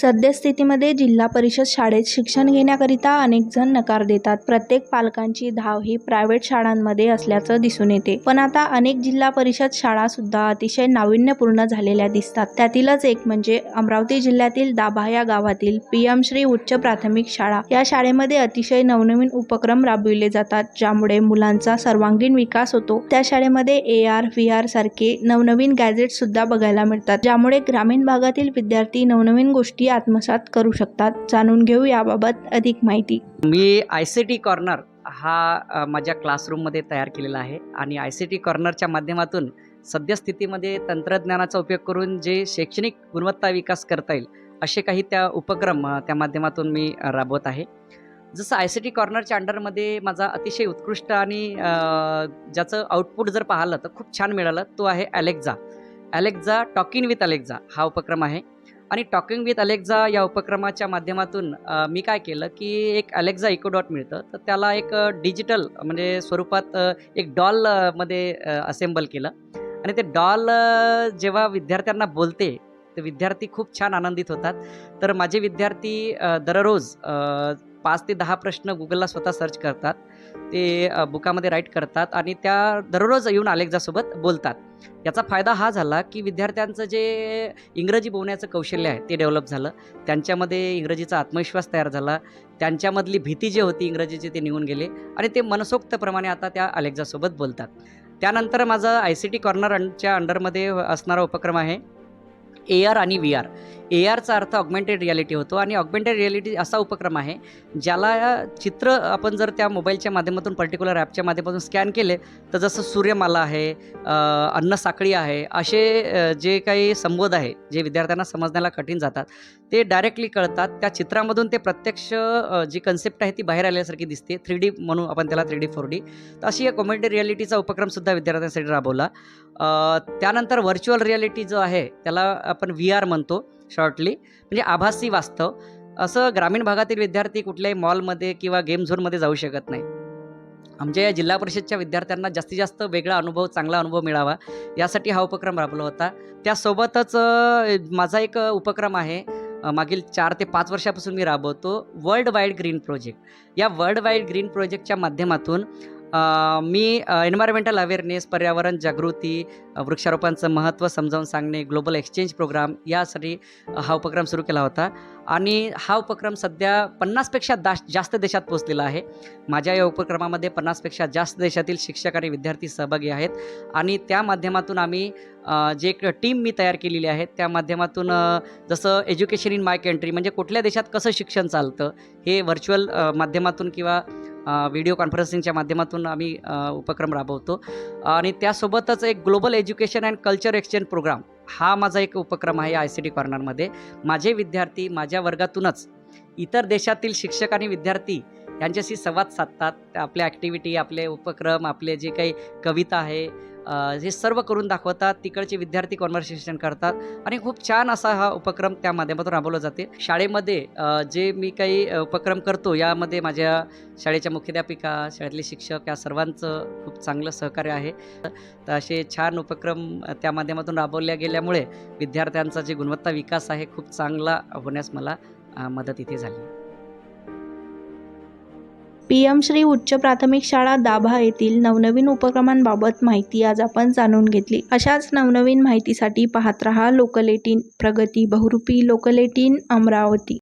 सद्यस्थितीमध्ये जिल्हा परिषद शाळेत शिक्षण घेण्याकरिता अनेक जण नकार देतात. प्रत्येक पालकांची धाव ही प्रायव्हेट शाळांमध्ये असल्याचं दिसून येते. पण आता अनेक जिल्हा परिषद शाळा सुद्धा अतिशय नाविन्यपूर्ण झालेल्या दिसतात. त्यातीलच एक म्हणजे अमरावती जिल्ह्यातील दाभा या गावातील पी एम श्री उच्च प्राथमिक शाळा. या शाळेमध्ये अतिशय नवनवीन उपक्रम राबविले जातात ज्यामुळे मुलांचा सर्वांगीण विकास होतो. त्या शाळेमध्ये ए आर व्ही आर सारखे नवनवीन गॅजेट सुद्धा बघायला मिळतात ज्यामुळे ग्रामीण भागातील विद्यार्थी नवनवीन गोष्टी आत्मसात करू शकतात. जाणून घेऊ याबाबत अधिक माहिती. मी आय सी टी कॉर्नर हा माझ्या क्लासरूममध्ये तयार केलेला आहे. आणि आय सी टी कॉर्नरच्या माध्यमातून सद्यस्थितीमध्ये तंत्रज्ञानाचा उपयोग करून जे शैक्षणिक गुणवत्ता विकास करता येईल असे काही त्या उपक्रम त्या माध्यमातून मी राबवत आहे. जसं आय सी टी कॉर्नरच्या अंडरमध्ये माझा अतिशय उत्कृष्ट आणि ज्याचं आउटपुट जर पाहिलं तर खूप छान मिळालं तो आहे Alexa Alexa talking with Alexa हा उपक्रम आहे. आणि टॉकिंग विथ अलेक्झा या उपक्रमाच्या माध्यमातून मी काय केलं की एक अलेक्झा इको डॉट मिळतं. तर त्याला एक डिजिटल म्हणजे स्वरूपात एक डॉलमध्ये असेंबल केलं. आणि ते डॉल जेव्हा विद्यार्थ्यांना बोलते तर विद्यार्थी खूप छान आनंदित होतात. तर माझे विद्यार्थी दररोज पाच ते दहा प्रश्न गुगलला स्वतः सर्च करतात. ते बुकामध्ये राईट करतात आणि त्या दररोज येऊन अलेक्झासोबत बोलतात. याचा फायदा हा झाला की विद्यार्थ्यांचं जे इंग्रजी बोलण्याचं कौशल्य आहे ते डेव्हलप झालं. त्यांच्यामध्ये इंग्रजीचा आत्मविश्वास तयार झाला. त्यांच्यामधली भीती जी होती इंग्रजीची ते निघून गेले आणि ते मनसोक्तप्रमाणे आता त्या अलेक्झासोबत बोलतात. त्यानंतर माझं आय सी टी कॉर्नरच्या अंडरमध्ये असणारा उपक्रम आहे. ए आर आणि व्ही आर ए आरचा अर्थ ऑगमेंटेड रियालिटी होतो आणि ऑगमेंटेड रियालिटी असा उपक्रम आहे ज्याला चित्र आपण जर त्या मोबाईलच्या माध्यमातून पर्टिक्युलर ॲपच्या माध्यमातून स्कॅन केले तर जसं सूर्यमाला आहे अन्न अन्नसाखळी आहे असे जे काही संबोध आहे जे विद्यार्थ्यांना समजण्याला कठीण जातात ते डायरेक्टली कळतात. त्या चित्रामधून ते प्रत्यक्ष जी कन्सेप्ट आहे ती बाहेर आल्यासारखी दिसते. थ्री डी म्हणून आपण त्याला थ्री डी फोर डी तर अशी एक ऑगमेंटेड रियालिटीचा उपक्रमसुद्धा विद्यार्थ्यांसाठी राबवला. त्यानंतर व्हर्च्युअल रियालिटी जो आहे त्याला आपण व्ही आर म्हणतो शॉर्टली म्हणजे आभासी वास्तव. असं ग्रामीण भागातील विद्यार्थी कुठल्याही मॉलमध्ये किंवा गेम झोनमध्ये जाऊ शकत नाही. आमच्या या जिल्हा परिषदच्या विद्यार्थ्यांना जास्तीत जास्त वेगळा अनुभव चांगला अनुभव मिळावा यासाठी हा उपक्रम राबवला होता. त्यासोबतच माझा एक उपक्रम आहे. मागील चार ते पाच वर्षापासून मी राबवतो वर्ल्ड वाईड ग्रीन प्रोजेक्ट या वर्ल्ड वाईड ग्रीन प्रोजेक्टच्या माध्यमातून मी एन्व्हायरमेंटल अवेअरनेस पर्यावरण जागृती अ, वृक्षारोपणाचं महत्त्व समजावून सांगणे ग्लोबल एक्सचेंज प्रोग्राम यासाठी हा उपक्रम सुरू केला होता. आणि हा उपक्रम सध्या पन्नासपेक्षा दा जास्त देशात पोचलेला आहे. माझ्या या उपक्रमामध्ये पन्नासपेक्षा जास्त देशातील शिक्षक आणि विद्यार्थी सहभागी आहेत. आणि त्या माध्यमातून आम्ही जे एक टीम मी तयार केलेली आहे त्या माध्यमातून जसं एज्युकेशन इन माय कंट्री म्हणजे कुठल्या देशात कसं शिक्षण चालतं हे व्हर्च्युअल माध्यमातून किंवा व्हिडिओ कॉन्फरन्सिंगच्या माध्यमातून आम्ही उपक्रम राबवतो. आणि त्यासोबतच एक global education and culture exchange programme हा माझा एक उपक्रम आहे आय सी टी कॉर्नरमध्ये. माझे विद्यार्थी माझ्या वर्गातूनच इतर देशातील शिक्षक आणि विद्यार्थी यांच्याशी संवाद साधतात. आपल्या ॲक्टिव्हिटी आपले उपक्रम आपले जे काही कविता आहे हे सर्व करून दाखवतात तिकडचे विद्यार्थी कॉन्व्हर्सेशन करतात आणि खूप छान असा हा उपक्रम त्या माध्यमातून राबवला जाते. शाळेमध्ये जे मी काही उपक्रम करतो यामध्ये माझ्या शाळेच्या मुख्याध्यापिका शाळेतले शिक्षक या सर्वांचं खूप चांगलं सहकार्य आहे. तर असे छान उपक्रम त्या माध्यमातून राबवल्या गेल्यामुळे विद्यार्थ्यांचा जे गुणवत्ता विकास आहे खूप चांगला होण्यास मला मदत इथे झाली. पी एम श्री उच्च प्राथमिक शाळा दाभा येथील नवनवीन उपक्रमांबाबत माहिती आज आपण जाणून घेतली. अशाच नवनवीन माहितीसाठी पाहत रहा लोकल एटीन प्रगती बहुरूपी लोकल एटीन अमरावती.